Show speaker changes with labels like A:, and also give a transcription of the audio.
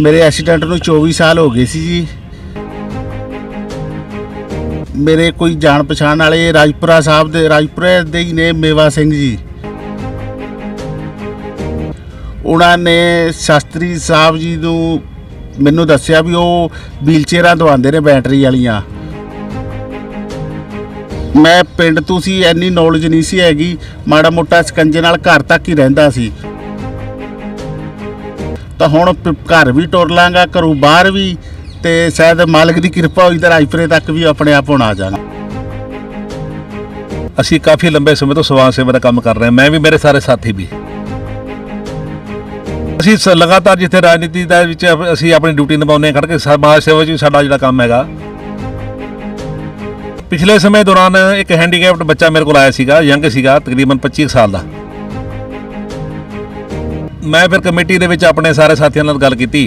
A: ਮੇਰੇ ਐਕਸੀਡੈਂਟ ਨੂੰ 24 ਸਾਲ ਹੋ ਗਏ ਸੀ ਜੀ। ਮੇਰੇ ਕੋਈ ਜਾਣ ਪਛਾਣ ਵਾਲੇ ਰਾਜਪੁਰਾ ਸਾਹਿਬ ਦੇ, ਰਾਜਪੁਰਾ ਦੇ ਹੀ ਨੇ ਮੇਵਾ ਸਿੰਘ ਜੀ। ਉਹਨਾਂ ਨੇ ਸ਼ਾਸਤਰੀ ਸਾਹਿਬ ਜੀ ਨੂੰ ਮੈਨੂੰ ਦੱਸਿਆ ਵੀ ਉਹ ਵੀਲਚੇਅਰਾਂ ਦਵਾਉਂਦੇ ਨੇ ਬੈਟਰੀ ਵਾਲੀਆਂ। ਮੈਂ ਪਿੰਡ ਤੋਂ ਸੀ ਐਨੀ ਨੌਲੇਜ ਨਹੀਂ ਸੀ ਹੈਗੀ। ਮਾੜਾ ਮੋਟਾ ਸਕੰਜੇ ਨਾਲ ਘਰ ਤੱਕ ਹੀ ਰਹਿੰਦਾ ਸੀ। ਤਾਂ ਹੁਣ ਪ- ਘਰ ਵੀ ਟੁਰ ਲਾਂਗਾ, ਘਰੋਂ ਬਾਹਰ ਵੀ ਤੇ ਸ਼ਾਇਦ ਮਾਲਕ ਦੀ ਕਿਰਪਾ ਹੋਈ ਤਾਂ ਰਾਜਪੁਰੇ ਤੱਕ ਵੀ ਆਪਣੇ ਆਪ ਹੁਣ ਆ ਜਾਣਾ
B: ਅਸੀਂ ਕਾਫੀ ਲੰਬੇ ਸਮੇਂ ਤੋਂ ਸਮਾਜ ਸੇਵਾ ਦਾ ਕੰਮ ਕਰ ਰਹੇ ਹਾਂ। ਮੈਂ ਵੀ ਮੇਰੇ ਸਾਰੇ ਸਾਥੀ ਵੀ। ਅਸੀਂ ਸ- ਲਗਾਤਾਰ ਜਿੱਥੇ ਰਾਜਨੀਤੀ ਦਾ ਵਿੱਚ ਅਪ- ਅਸੀਂ ਆਪਣੀ ਡਿਊਟੀ ਨਿਭਾਉਂਦੇ ਹਾਂ, ਖੜ ਕੇ ਸਮਾਜ ਸੇਵਾ ਵਿੱਚ ਵੀ ਸਾਡਾ ਜਿਹੜਾ ਕੰਮ ਹੈਗਾ। ਪਿਛਲੇ ਸਮੇਂ ਦੌਰਾਨ ਇੱਕ ਹੈਂਡੀਕੈਪਡ ਬੱਚਾ ਮੇਰੇ ਕੋਲ ਆਇਆ ਸੀਗਾ, ਯੰਗ ਸੀਗਾ, ਤਕਰੀਬਨ 25 ਕੁ ਸਾਲ ਦਾ। ਮੈਂ ਫਿਰ ਕਮੇਟੀ ਦੇ ਵਿੱਚ ਆਪਣੇ ਸਾਰੇ ਸਾਥੀਆਂ ਨਾਲ ਗੱਲ ਕੀਤੀ।